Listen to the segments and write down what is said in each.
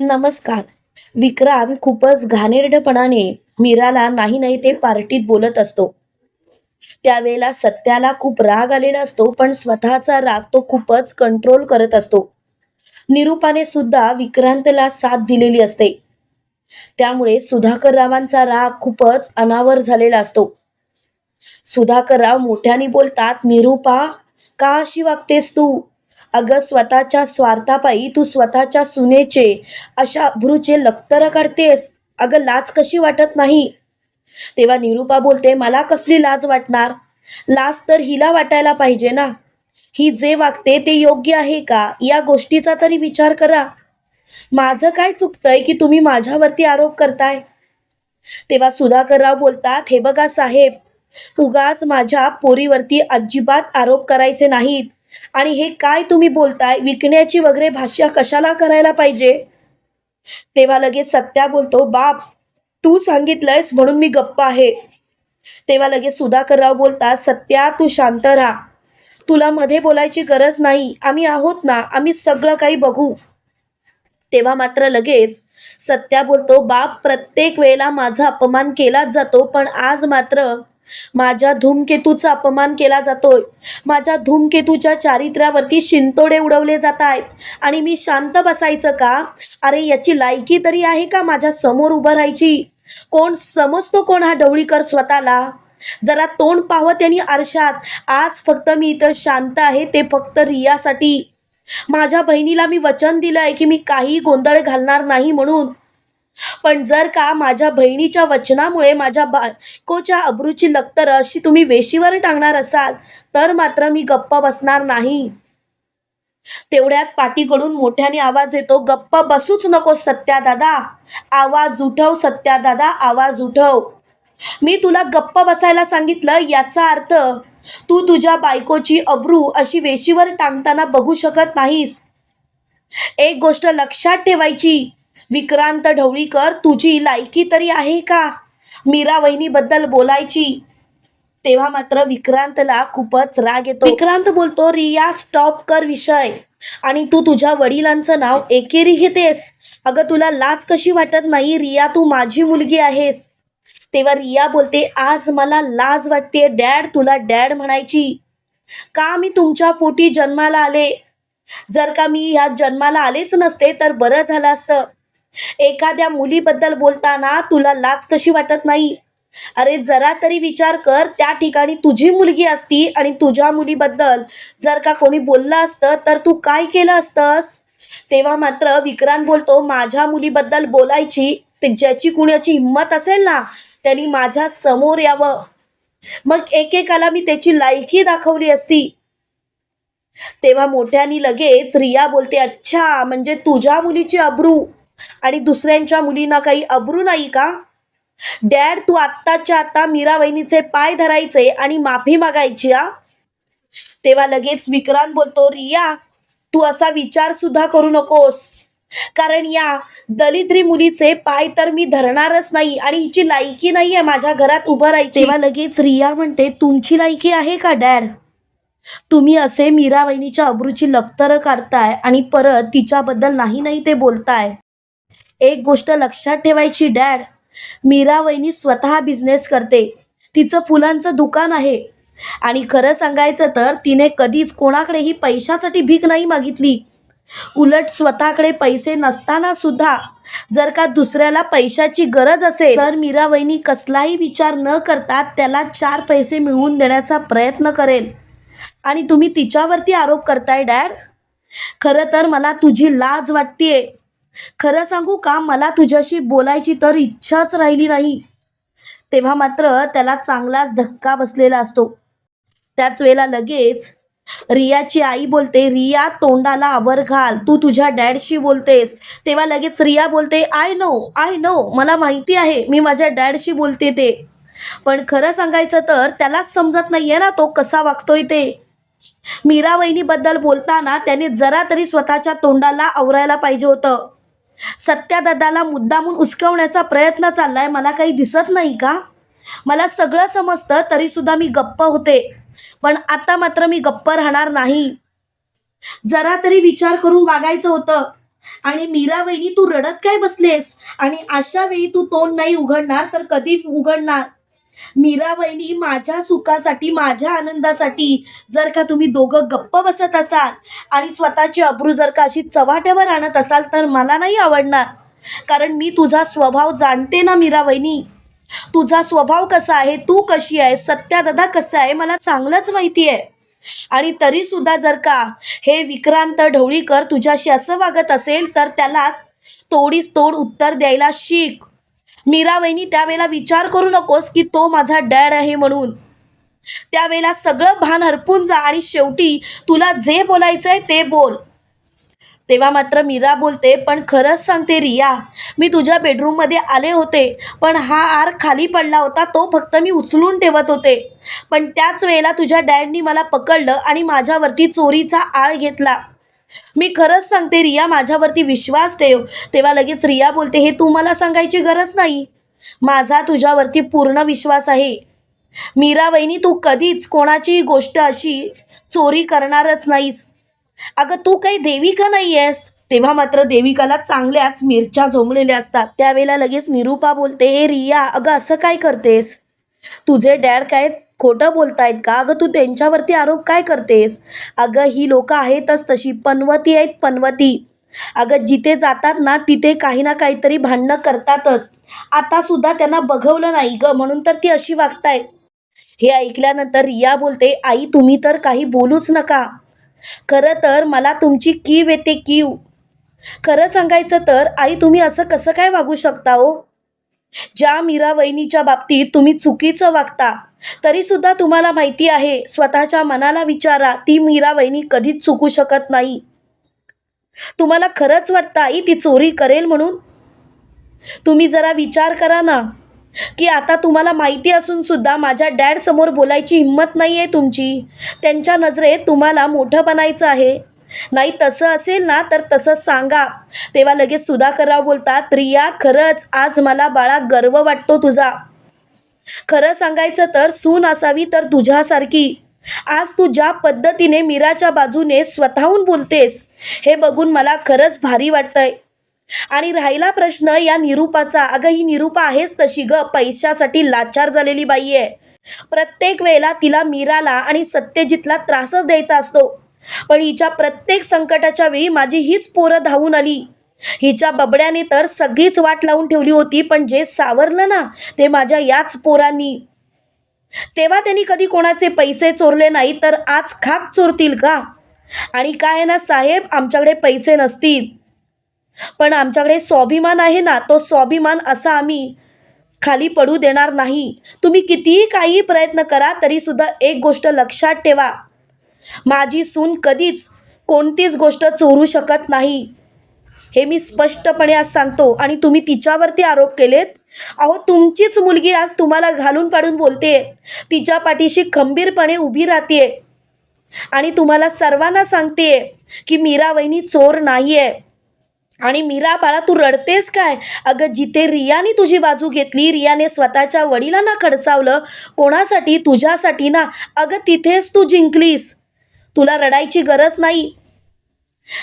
नमस्कार. विक्रांत खूपच घाणेरडपणाने मीराला नाही नाही ते पार्टीत बोलत असतो. त्यावेळेला सत्याला खूप राग आलेला असतो पण स्वतःचा राग तो खूपच कंट्रोल करत असतो. निरूपाने सुद्धा विक्रांतला साथ दिलेली असते. त्यामुळे सुधाकर रावांचा राग खूपच अनावर झालेला असतो. सुधाकरराव मोठ्याने बोलतात निरूपा का अशी वागतेस तू? अगं स्वतःच्या स्वार्थापायी तू स्वतःच्या सुनेचे अशा भ्रूचे लक्तर काढतेस. अगं लाज कशी वाटत नाही? तेव्हा निरूपा बोलते मला कसली लाज वाटणार? लाज तर हिला वाटायला पाहिजे ना? ही जे वागते ते योग्य आहे का? या गोष्टीचा तरी विचार करा. माझं काय चुकतंय की तुम्ही माझ्यावरती आरोप करताय? तेव्हा सुधाकरराव बोलतात हे बघा साहेब उगाच माझ्या पोरीवरती अजिबात आरोप करायचे नाहीत. आणि हे काय तुम्ही बोलताय? विकण्याची वगैरे भाष्य कशाला करायला पाहिजे? तेव्हा लगेच सत्या बोलतो बाप तू सांगितलंयस म्हणून मी गप्प आहे. तेव्हा लगेच सुधाकरराव बोलतात सत्या तू शांत राहा. तुला मध्ये बोलायची गरज नाही. आम्ही आहोत ना आम्ही सगळं काही बघू. तेव्हा मात्र लगेच सत्या बोलतो बाप प्रत्येक वेळेला माझा अपमान केलाच जातो पण आज मात्र माझ्या धूमकेतूचा अपमान केला जातोय. माझ्या धूमकेतूच्या चारित्र्यावरती शिंतोडे उडवले जात आहेत. आणि मी शांत बसायचं का? अरे याची लायकी तरी आहे का माझ्यासमोर उभं राहायची? कोण समजतो कोण हा ढवळीकर स्वतःला? जरा तोंड पाहवं त्यांनी आरशात. आज फक्त मी इथं शांत आहे ते फक्त रियासाठी. माझ्या बहिणीला मी वचन दिलं आहे की मी काही गोंधळ घालणार नाही म्हणून. पण जर का माझ्या बहिणीच्या वचनामुळे माझ्या बायकोच्या अब्रूची लक्तर अशी तुम्ही वेशीवर टांगणार असाल तर मात्र मी गप्प बसणार नाही. तेवढ्यात पाठीकडून मोठ्याने आवाज येतो गप्प बसूच नको सत्या दादा. आवाज उठव सत्या दादा आवाज उठव. मी तुला गप्प बसायला सांगितलं याचा अर्थ तू तुझ्या बायकोची अब्रू अशी वेशीवर टांगताना बघू शकत नाहीस. एक गोष्ट लक्षात ठेवायची विक्रांत ढवळीकर तुझी लायकी तरी आहे का? मीरा वहिनीबद्दल बोलायची. तेव्हा मात्र विक्रांतला खूपच राग येतो. विक्रांत बोलतो रिया स्टॉप कर विषय. आणि तू तुझ्या वडिलांचं नाव एकेरी घेतेस. अगं तुला लाज कशी वाटत नाही? रिया तू माझी मुलगी आहेस. तेव्हा रिया बोलते आज मला लाज वाटते डॅड तुला डॅड म्हणायची. का मी तुमच्या पोटी जन्माला आले? जर का मी ह्या जन्माला आलेच नसते तर बरं झालं असतं. एखाद्या मुलीबद्दल बोलताना तुला लाच कशी वाटत नाही? अरे जरा तरी विचार कर त्या ठिकाणी तुझी मुलगी असती आणि तुझ्या मुलीबद्दल जर का कोणी बोललं असतं तर तू काय केलं असतंस? तेव्हा मात्र विक्रांत बोलतो माझ्या मुलीबद्दल बोलायची ते ज्याची कुणाची हिंमत असेल ना त्यांनी माझ्यासमोर यावं. मग एकेकाला मी त्याची लायकी दाखवली असती. तेव्हा मोठ्यानी लगेच रिया बोलते अच्छा म्हणजे तुझ्या मुलीची अब्रू. आणि दुसऱ्यांच्या मुलींना काही अब्रू नाही का? डॅड तू आत्ताच्या आत्ता मीरा वहिनीचे पाय धरायचे आणि माफी मागायची आ तेव्हा लगेच विक्रांत बोलतो रिया तू असा विचार सुद्धा करू नकोस. कारण या दलिद्री मुलीचे पाय तर मी धरणारच नाही आणि हिची लायकी नाही आहे माझ्या घरात उभं राहायची. तेव्हा लगेच रिया म्हणते तुमची लायकी आहे का डॅड तुम्ही असे मीरा वहिनीच्या अब्रूची लक्तर काढताय आणि परत तिच्याबद्दल नाही नाही ते बोलताय. एक गोष्ट लक्षात ठेवायची डॅड. मीरा वहिनी स्वतः बिझनेस करते. तिचं फुलांचं दुकान आहे. आणि खरं सांगायचं तर तिने कधीच कोणाकडेही पैशासाठी भीक नाही मागितली. उलट स्वतःकडे पैसे नसताना सुद्धा जर का दुसऱ्याला पैशाची गरज असेल तर मीरा वहिनी कसलाही विचार न करता त्याला चार पैसे मिळवून देण्याचा प्रयत्न करेल. आणि तुम्ही तिच्यावरती आरोप करताय डॅड? खरं तर मला तुझी लाज वाटतेय. खरं सांगू का मला तुझ्याशी बोलायची तर इच्छाच राहिली नाही. तेव्हा मात्र त्याला चांगलाच धक्का बसलेला असतो. त्याच वेळेला लगेच रियाची आई बोलते रिया तोंडाला आवर घाल तू तुझ्या डॅडशी बोलतेस. तेव्हा लगेच रिया बोलते आय नो आय नो मला माहिती आहे मी माझ्या डॅडशी बोलते ते. पण खरं सांगायचं तर त्यालाच समजत नाहीये ना तो कसा वागतोय ते. मीरा वहिनीबद्दल बोलताना त्याने जरा तरी स्वतःच्या तोंडाला आवरायला पाहिजे होतं. सत्यादादाला मुद्दामून उचकवण्याचा प्रयत्न चालला आहे मला काही दिसत नाही का? मला सगळं समजतं तरीसुद्धा मी गप्प होते. पण आता मात्र मी गप्प राहणार नाही. जरा तरी विचार करून वागायचं होतं. आणि मीरा वहिनी तू रडत काय बसलेस? आणि अशा वेळी तू तोंड नाही उघडणार तर कधी उघडणार? मीरा बहिणी माझ्या सुखासाठी माझ्या आनंदासाठी जर का तुम्ही दोघं गप्प बसत असाल आणि स्वतःची अब्रू जर का अशी चव्हाट्यावर आणत असाल तर मला नाही आवडणार. कारण मी तुझा स्वभाव जाणते ना मीरा वहिनी तुझा स्वभाव कसा आहे तू कशी आहे सत्यादादा कसं आहे मला चांगलंच माहिती आहे. आणि तरी सुद्धा जर का हे विक्रांत ढवळीकर तुझ्याशी असं वागत असेल तर त्याला तोडीस तोड उत्तर द्यायला शिक. मीराबाईंनी त्यावेळेला विचार करू नकोस की तो माझा डॅड आहे म्हणून. त्यावेळेला सगळं भान हरपून जा आणि शेवटी तुला जे बोलायचं आहे ते बोल. तेव्हा मात्र मीरा बोलते पण खरंच सांगते रिया मी तुझ्या बेडरूममध्ये आले होते पण हा आर खाली पडला होता तो फक्त मी उचलून ठेवत होते. पण त्याच वेळेला तुझ्या डॅडनी मला पकडलं आणि माझ्यावरती चोरीचा आळ घेतला. मी खरंच सांगते रिया माझ्यावरती विश्वास ठेव. तेव्हा लगेच रिया बोलते हे तू मला सांगायची गरज नाही. माझा तुझ्यावरती पूर्ण विश्वास आहे. मीरा वहिनी तू कधीच कोणाचीही गोष्ट अशी चोरी करणारच नाहीस. अगं तू काही देविका नाही आहेस तेव्हा मात्र देविकाला चांगल्याच मिरच्या झोंबलेल्या असतात. त्यावेळेला लगेच निरूपा बोलते हे रिया अगं असं काय करतेस? तुझे डॅड काय खोटं बोलतायत का? अगं तू त्यांच्यावरती आरोप काय करतेस? अगं ही लोकं आहेतच तशी. पनवती आहेत पनवती. अगं जिथे जातात ना तिथे काही ना काहीतरी भांडणं करतातच. आता सुद्धा त्यांना बघवलं नाही ग म्हणून तर ती अशी वागताय हे ऐकल्यानंतर रिया बोलते आई तुम्ही तर काही बोलूच नका. खरं तर मला तुमची कीव येते कीव. खरं सांगायचं तर आई तुम्ही असं कसं काय वागू शकता हो ज्या मीरा वहिनीच्या बाबतीत तुम्ही चुकीचं वागता तरी सुद्धा तुम्हाला माहिती आहे स्वतःच्या मनाला विचारा ती मीरा वहिनी कधीच चुकू शकत नाही. तुम्हाला खरंच वाटतं आई ती चोरी करेल म्हणून? तुम्ही जरा विचार करा ना. की आता तुम्हाला माहिती असून सुद्धा माझ्या डॅड समोर बोलायची हिंमत नाही आहे तुमची. त्यांच्या नजरेत तुम्हाला मोठं बनायचं आहे. नाही तसं असेल ना तर तसं सांगा. तेव्हा लगेच सुधाकरराव बोलतात रिया खरंच आज मला बाळा गर्व वाटतो तुझा. खरं सांगायचं तर सून असावी तर तुझ्यासारखी. आज तू ज्या पद्धतीने मीराच्या बाजूने स्वतःहून बोलतेस हे बघून मला खरंच भारी वाटतंय. आणि राहिला प्रश्न या निरूपाचा अगं ही निरूपा आहेच तशी ग पैशासाठी लाचार झालेली बाई आहे प्रत्येक वेळेला तिला मीराला आणि सत्यजितला त्रासच द्यायचा असतो. पण हिच्या प्रत्येक संकटाच्या वेळी माझी हीच पोरं धावून आली. हिच्या बबड्याने तर सगळीच वाट लावून ठेवली होती पण जे सावरलं ना ते माझ्या याच पोरांनी. तेव्हा त्यांनी कधी कोणाचे पैसे चोरले नाही तर आज खाक चोरतील का? आणि काय आहे ना साहेब आमच्याकडे पैसे नसतील. पण आमच्याकडे स्वाभिमान आहे ना तो स्वाभिमान असा आम्ही खाली पडू देणार नाही. तुम्ही कितीही काही प्रयत्न करा तरी सुद्धा एक गोष्ट लक्षात ठेवा. माझी सून कधीच कोणतीच गोष्ट चोरू शकत नाही. हे मी स्पष्टपणे आज सांगतो आणि तुम्ही तिच्यावरती आरोप केलेत. अहो तुमचीच मुलगी आज तुम्हाला घालून पाडून बोलते तिच्या पाठीशी खंबीरपणे उभी राहते आणि तुम्हाला सर्वांना सांगते की मीरा वहिनी चोर नाही आहे आणि मीरा बाळा तू रडतेस काय? अगं जिथे रियाने तुझी बाजू घेतली रियाने स्वतःच्या वडिलांना खडसावलं कोणासाठी? तुझ्यासाठी ना. अगं तिथेच तू जिंकलीस. तुला रडायची गरज नाही.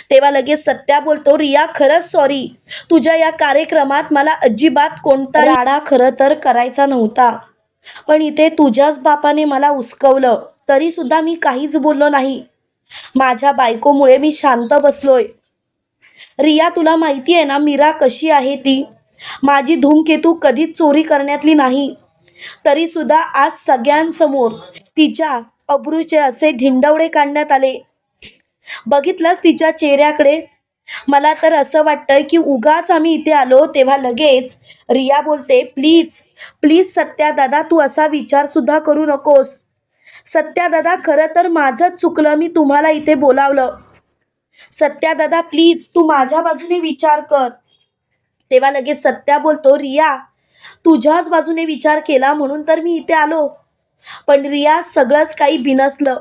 तेव्हा लगेच सत्या बोलतो रिया खरंच सॉरी तुझ्या या कार्यक्रमात मला अजिबात कोणता राडा खरं तर करायचा नव्हता. पण इथे तुझ्याच बापाने मला उचकवलं तरी सुद्धा मी काहीच बोललो नाही. माझ्या बायकोमुळे मी शांत बसलोय. रिया तुला माहिती आहे ना मीरा कशी आहे ती? माझी धूमकेतू कधीच चोरी करण्यातली नाही. तरी सुद्धा आज सगळ्यांसमोर तिच्या अब्रूचे असे धिंडवडे काढण्यात आले. बघितलंच तिच्या चेहऱ्याकडे? मला तर असं वाटतंय की उगाच आम्ही इथे आलो तेव्हा लगेच रिया बोलते प्लीज प्लीज सत्या दादा तू असा विचार सुद्धा करू नकोस. सत्या दादा खरं तर माझंच चुकलं मी तुम्हाला इथे बोलावलं. सत्या दादा प्लीज तू माझ्या बाजूने विचार कर. तेव्हा लगेच सत्या बोलतो रिया तुझ्याच बाजूने विचार केला म्हणून तर मी इथे आलो. पण रिया सगळंच काही बिनसलं.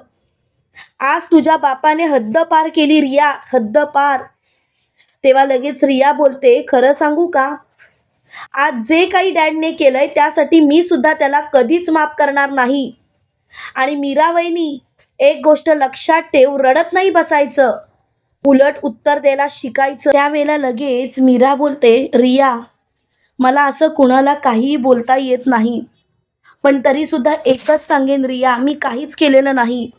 आज तुझ्या बापाने हद्द पार केली रिया हद्द पार. तेव्हा लगेच रिया बोलते खरं सांगू का? आज जे काही डॅडने केलंय त्यासाठी मी सुद्धा त्याला कधीच माफ करणार नाही. आणि मीरा वहिनी एक गोष्ट लक्षात ठेव रडत नाही बसायचं. उलट उत्तर द्यायला शिकायचं. त्यावेळेला लगेच मीरा बोलते रिया मला असं कुणाला काहीही बोलता येत नाही. पण तरी सुद्धा एकच सांगेन रिया मी काहीच केलेलं नाही.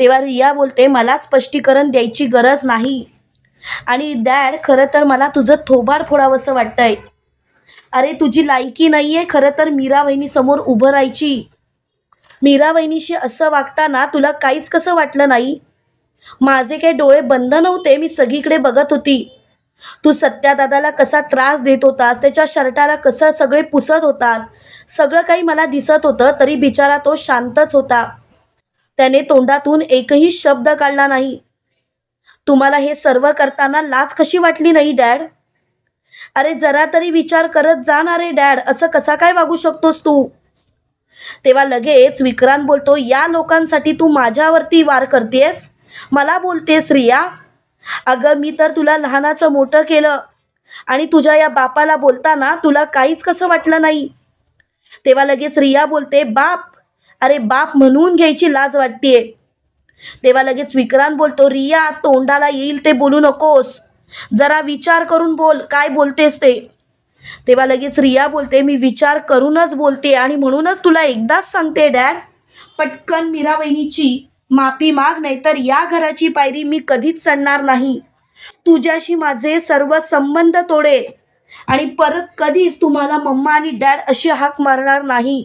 तेव्हा रिया बोलते मला स्पष्टीकरण द्यायची गरज नाही. आणि डॅड खरं तर मला तुझं थोबाड फोडावंसं वाटतंय. अरे तुझी लायकी नाही आहे खरं तर मीरा वहिनीसमोर उभं राहायची. मीरा वहिनीशी असं वागताना तुला काहीच कसं वाटलं नाही? माझे काही डोळे बंद नव्हते मी सगळीकडे बघत होती. तू सत्यादादाला कसा त्रास देत होतास त्याच्या शर्टाला कसं सगळे पुसत होतात सगळं काही मला दिसत होतं तरी बिचारा तो शांतच होता. त्याने तोंडातून एकही शब्द काढला नाही. तुम्हाला हे सर्व करताना लाज कशी वाटली नाही डॅड? अरे जरा तरी विचार करत जा ना रे डॅड. असं कसा काय वागू शकतोस तू? तेव्हा लगेच विक्रांत बोलतो या लोकांसाठी तू माझ्यावरती वार करतेस? मला बोलतेस रिया? अगं मी तर तुला लहानाचं मोठं केलं आणि तुझ्या या बापाला बोलताना तुला काहीच कसं वाटलं नाही? तेव्हा लगेच रिया बोलते बाप अरे बाप म्हणून घ्यायची लाज वाटतेय. तेव्हा लगेच विक्रांत बोलतो रिया तोंडाला येईल ते बोलू नकोस. जरा विचार करून बोल काय बोलतेस ते. तेव्हा लगेच रिया बोलते मी विचार करूनच बोलते आणि म्हणूनच तुला एकदाच सांगते डॅड. पटकन मीरा वहिनीची माफी माग नाहीतर या घराची पायरी मी कधीच चढणार नाही. तुझ्याशी माझे सर्व संबंध तोडेल आणि परत कधीच तुम्हाला मम्मा आणि डॅड अशी हाक मारणार नाही.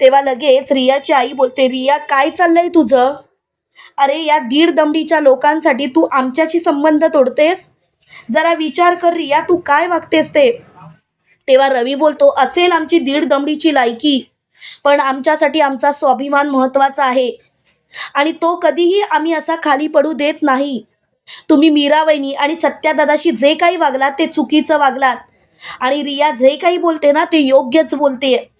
तेव्हा लगेच रियाची आई बोलते रिया काय चाललंय तुझं? अरे या दीड दमडीच्या लोकांसाठी तू आमच्याशी संबंध तोडतेस? जरा विचार कर रिया तू काय वागतेस ते? तेव्हा रवी बोलतो असेल आमची दीड दमडीची लायकी पण आमच्यासाठी आमचा स्वाभिमान महत्त्वाचा आहे. आणि तो कधीही आम्ही असा खाली पडू देत नाही. तुम्ही मीरा आणि सत्यादादाशी जे काही वागलात ते चुकीचं वागलात. आणि रिया जे काही बोलते ना ते योग्यच बोलते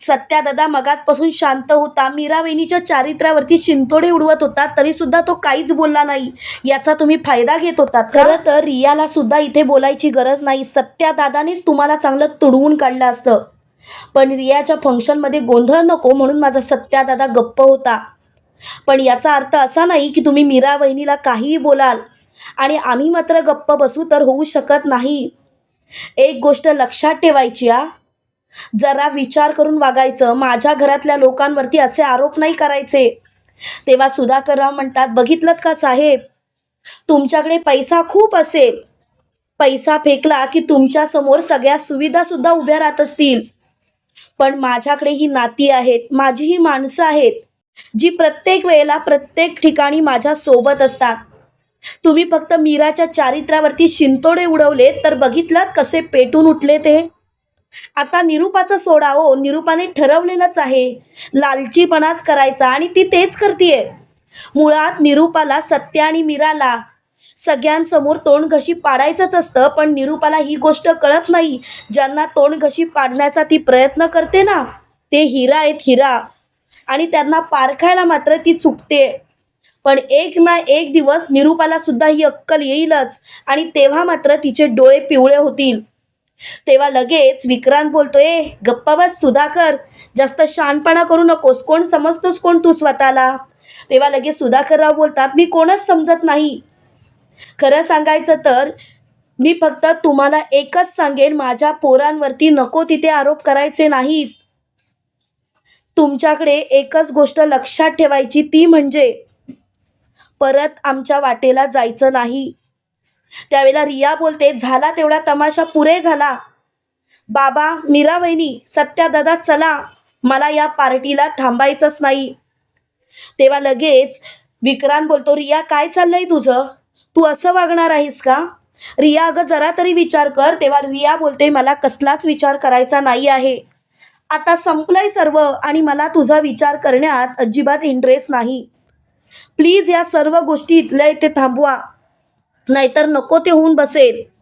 सत्यादादा मगातपासून शांत होता. मीरा चारित्र्यावरती शिंतोडे उडवत होता तरी सुद्धा तो काहीच बोलला नाही. याचा तुम्ही फायदा घेत होता खरं तर रियाला सुद्धा इथे बोलायची गरज नाही. सत्यादादानेच तुम्हाला चांगलं तुडवून काढलं असतं. पण रियाच्या फंक्शनमध्ये गोंधळ नको म्हणून माझा सत्यादादा गप्प होता. पण याचा अर्थ असा नाही की तुम्ही मीरा वहिनीला काहीही बोलाल आणि आम्ही मात्र गप्प बसू तर होऊ शकत नाही. एक गोष्ट लक्षात ठेवायची आ जरा विचार करून वागायचं. माझ्या घरातल्या लोकांवरती असे आरोप नाही करायचे. तेव्हा सुधाकरराव म्हणतात बघितलं का साहेब? तुमच्याकडे पैसा खूप असेल. पैसा फेकला की तुमच्यासमोर सगळ्या सुविधा सुद्धा उभ्या राहत असतील. पण माझ्याकडे ही नाती आहेत माझी ही माणसं आहेत जी प्रत्येक वेळेला प्रत्येक ठिकाणी माझ्या सोबत असतात. तुम्ही फक्त मीराच्या चारित्र्यावरती शिंतोडे उडवले तर बघितलात कसे पेटून उठले ते? आता निरूपाचं सोडा हो निरूपाने ठरवलेलंच आहे. लालचीपणाच करायचा आणि ती तेच करतीये. मुळात निरूपाला सत्य आणि मीराला सगळ्यांसमोर तोंड घशी पाडायचंच असतं पण निरूपाला ही गोष्ट कळत नाही. ज्यांना तोंड घशी पाडण्याचा ती प्रयत्न करते ना ते हिरा आहेत हिरा. आणि त्यांना पारखायला मात्र ती चुकते. पण एक ना एक दिवस निरूपाला सुद्धा ही अक्कल येईलच आणि तेव्हा मात्र तिचे डोळे पिवळे होतील. तेव्हा लगेच विक्रांत बोलतोय गप्पा बस सुधाकर. जास्त शहाणपणा करू नकोस. कोण समजतोस कोण तू स्वतःला? तेव्हा लगेच सुधाकरराव बोलतात मी कोणच समजत नाही. खरं सांगायचं तर मी फक्त तुम्हाला एकच सांगेन माझ्या पोरांवरती नको तिथे आरोप करायचे नाहीत. तुमच्याकडे एकच गोष्ट लक्षात ठेवायची ती म्हणजे परत आमच्या वाटेला जायचं नाही. त्यावेळेला रिया बोलते झाला तेवढा तमाशा पुरे झाला. बाबा मीरा वहिनी सत्या दादा चला. मला या पार्टीला थांबायचंच नाही. तेव्हा लगेच विक्रांत बोलतो रिया काय चाललंय तुझं? तू असं वागणार आहेस का? रिया अगं जरा तरी विचार कर. तेव्हा रिया बोलते मला कसलाच विचार करायचा नाही आहे. आता संपलंय सर्व आणि मला तुझा विचार करण्यात अजिबात इंटरेस्ट नाही. प्लीज या सर्व गोष्टी इथल्या इथे थांबवा. नाहीतर नको ते होऊन बसेल.